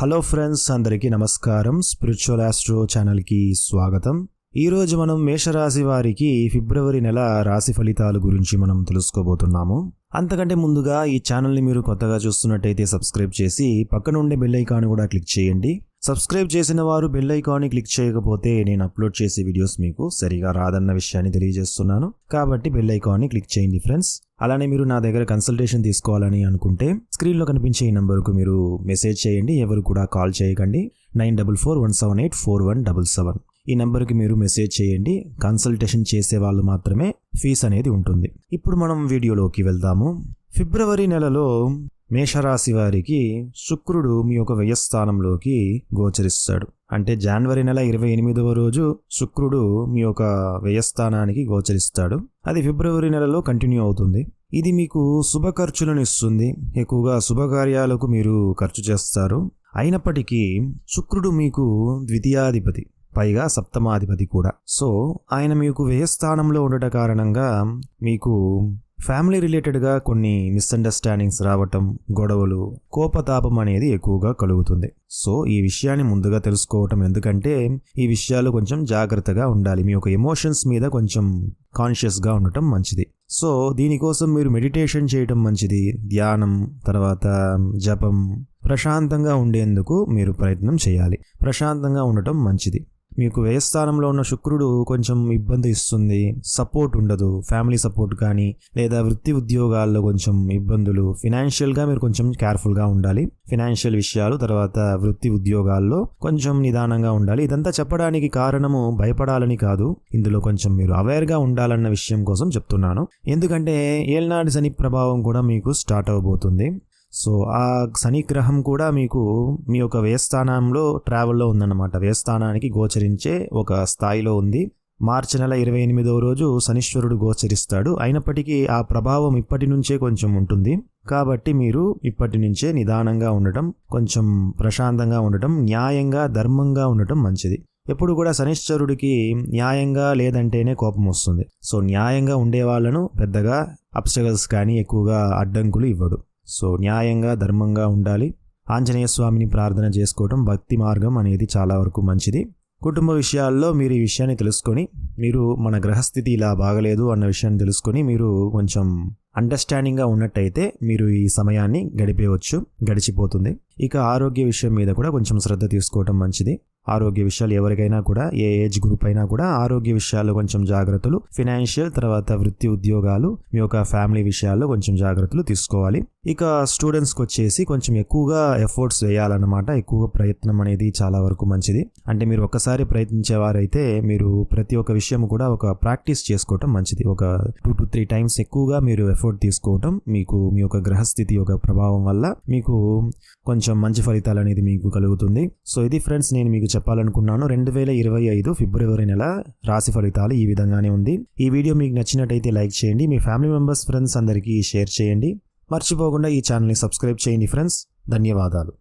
Hello friends అందరికీ నమస్కారం. Spiritual astro ఛానల్కి స్వాగతం. ఈరోజు మనం మేషరాశి వారికి ఫిబ్రవరి నెల రాశి ఫలితాల గురించి మనం తెలుసుకోబోతున్నాము. అంతకంటే ముందుగా ఈ ఛానల్ని మీరు కొత్తగా చూస్తున్నట్టయితే సబ్స్క్రైబ్ చేసి పక్కన ఉండే బెల్ ఐకాన్ కూడా క్లిక్ చేయండి. సబ్స్క్రైబ్ చేసిన వారు బెల్ ఐకాన్ని క్లిక్ చేయకపోతే నేను అప్లోడ్ చేసే వీడియోస్ మీకు సరిగా రాదన్న విషయాన్ని తెలియజేస్తున్నాను. కాబట్టి బెల్ ఐకాన్ని క్లిక్ చేయండి ఫ్రెండ్స్ అలానే మీరు నా దగ్గర కన్సల్టేషన్ తీసుకోవాలని అనుకుంటే స్క్రీన్లో కనిపించే ఈ నెంబర్కు మీరు మెసేజ్ చేయండి. ఎవరు కూడా కాల్ చేయకండి. Nine double four one seven eight four one double seven. ఈ నెంబర్కి మీరు మెసేజ్ చేయండి. కన్సల్టేషన్ చేసే వాళ్ళు మాత్రమే ఫీజు అనేది ఉంటుంది. ఇప్పుడు మనం వీడియోలోకి వెళ్దాము. ఫిబ్రవరి నెలలో మేషరాశి వారికి శుక్రుడు మీ యొక్క వ్యయస్థానంలోకి గోచరిస్తాడు. అంటే జనవరి నెల ఇరవై ఎనిమిదవ రోజు శుక్రుడు మీ యొక్క వ్యయస్థానానికి గోచరిస్తాడు. అది ఫిబ్రవరి నెలలో కంటిన్యూ అవుతుంది. ఇది మీకు శుభ ఖర్చులను ఇస్తుంది. ఎక్కువగా శుభకార్యాలకు మీరు ఖర్చు చేస్తారు. అయినప్పటికీ శుక్రుడు మీకు ద్వితీయాధిపతి పైగా సప్తమాధిపతి కూడా. సో ఆయన మీకు వ్యయస్థానంలో ఉండట కారణంగా మీకు ఫ్యామిలీ రిలేటెడ్గా కొన్ని మిస్అండర్స్టాండింగ్స్ రావటం గొడవలు కోపతాపం అనేది ఎక్కువగా కలుగుతుంది. సో ఈ విషయాన్ని ముందుగా తెలుసుకోవటం ఎందుకంటే ఈ విషయాలు కొంచెం జాగ్రత్తగా ఉండాలి. మీ యొక్క ఎమోషన్స్ మీద కొంచెం కాన్షియస్గా ఉండటం మంచిది. సో దీనికోసం మీరు మెడిటేషన్ చేయటం మంచిది. ధ్యానం తర్వాత జపం ప్రశాంతంగా ఉండేందుకు మీరు ప్రయత్నం చేయాలి. ప్రశాంతంగా ఉండటం మంచిది. మీకు వ్యయస్థానంలో ఉన్న శుక్రుడు కొంచెం ఇబ్బంది ఇస్తుంది సపోర్ట్ ఉండదు ఫ్యామిలీ సపోర్ట్ కానీ లేదా వృత్తి ఉద్యోగాల్లో కొంచెం ఇబ్బందులు ఫినాన్షియల్గా మీరు కొంచెం కేర్ఫుల్గా ఉండాలి. ఫినాన్షియల్ విషయాలు తర్వాత వృత్తి ఉద్యోగాల్లో కొంచెం నిదానంగా ఉండాలి. ఇదంతా చెప్పడానికి కారణము భయపడాలని కాదు. ఇందులో కొంచెం మీరు అవేర్గా ఉండాలన్న విషయం కోసం చెప్తున్నాను. ఎందుకంటే ఏల్నాడు శని ప్రభావం కూడా మీకు స్టార్ట్ అవబోతుంది. సో ఆ శనిగ్రహం కూడా మీకు మీ యొక్క వ్యయస్థానంలో ట్రావెల్లో ఉందన్నమాట. వ్యయస్థానానికి గోచరించే ఒక స్థాయిలో ఉంది. మార్చి నెల ఇరవై ఎనిమిదవ రోజు శనీశ్వరుడు గోచరిస్తాడు. అయినప్పటికీ ఆ ప్రభావం ఇప్పటి నుంచే కొంచెం ఉంటుంది. కాబట్టి మీరు ఇప్పటి నుంచే నిదానంగా ఉండటం కొంచెం ప్రశాంతంగా ఉండటం న్యాయంగా ధర్మంగా ఉండటం మంచిది. ఎప్పుడు కూడా శనిశ్చరుడికి న్యాయంగా లేదంటేనే కోపం వస్తుంది. సో న్యాయంగా ఉండే వాళ్ళను పెద్దగా అబ్స్టగల్స్ కానీ ఎక్కువగా అడ్డంకులు ఇవ్వడు. సో న్యాయంగా ధర్మంగా ఉండాలి. ఆంజనేయ స్వామిని ప్రార్థన చేసుకోవడం భక్తి మార్గం అనేది చాలా వరకు మంచిది. కుటుంబ విషయాల్లో మీరు ఈ విషయాన్ని తెలుసుకొని మీరు మన గ్రహస్థితి ఇలా బాగలేదు అన్న విషయాన్ని తెలుసుకొని మీరు కొంచెం అండర్స్టాండింగ్గా ఉన్నట్టయితే మీరు ఈ సమయాన్ని గడిపేయవచ్చు గడిచిపోతుంది. ఇక ఆరోగ్య విషయం మీద కూడా కొంచెం శ్రద్ధ తీసుకోవటం మంచిది. ఆరోగ్య విషయాలు ఎవరికైనా కూడా ఏ ఏజ్ గ్రూప్ అయినా కూడా ఆరోగ్య విషయాల్లో కొంచెం జాగ్రత్తలు ఫినాన్షియల్ తర్వాత వృత్తి ఉద్యోగాలు మీ యొక్క ఫ్యామిలీ విషయాల్లో కొంచెం జాగ్రత్తలు తీసుకోవాలి. ఇక స్టూడెంట్స్కి వచ్చేసి కొంచెం ఎక్కువగా ఎఫర్ట్స్ వేయాలన్నమాట. ఎక్కువ ప్రయత్నం అనేది చాలా వరకు మంచిది. అంటే మీరు ఒక్కసారి ప్రయత్నించేవారైతే మీరు ప్రతి ఒక్క విషయం కూడా ఒక ప్రాక్టీస్ చేసుకోవటం మంచిది. ఒక టూ టు త్రీ టైమ్స్ ఎక్కువగా మీరు ఎఫర్ట్ తీసుకోవటం మీకు మీ యొక్క గ్రహస్థితి యొక్క ప్రభావం వల్ల మీకు కొంచెం మంచి ఫలితాలు అనేది మీకు కలుగుతుంది. సో ఇది ఫ్రెండ్స్ నేను మీకు చెప్పాలనుకున్నాను. రెండు వేల ఇరవై ఐదు ఫిబ్రవరి నెల రాశి ఫలితాలు ఈ విధంగానే ఉంది. ఈ వీడియో మీకు నచ్చినట్టయితే లైక్ చేయండి. మీ ఫ్యామిలీ మెంబర్స్ ఫ్రెండ్స్ అందరికీ షేర్ చేయండి. మర్చిపోకుండా ఈ ఛానల్ని సబ్స్క్రైబ్ చేయండి ఫ్రెండ్స్. ధన్యవాదాలు.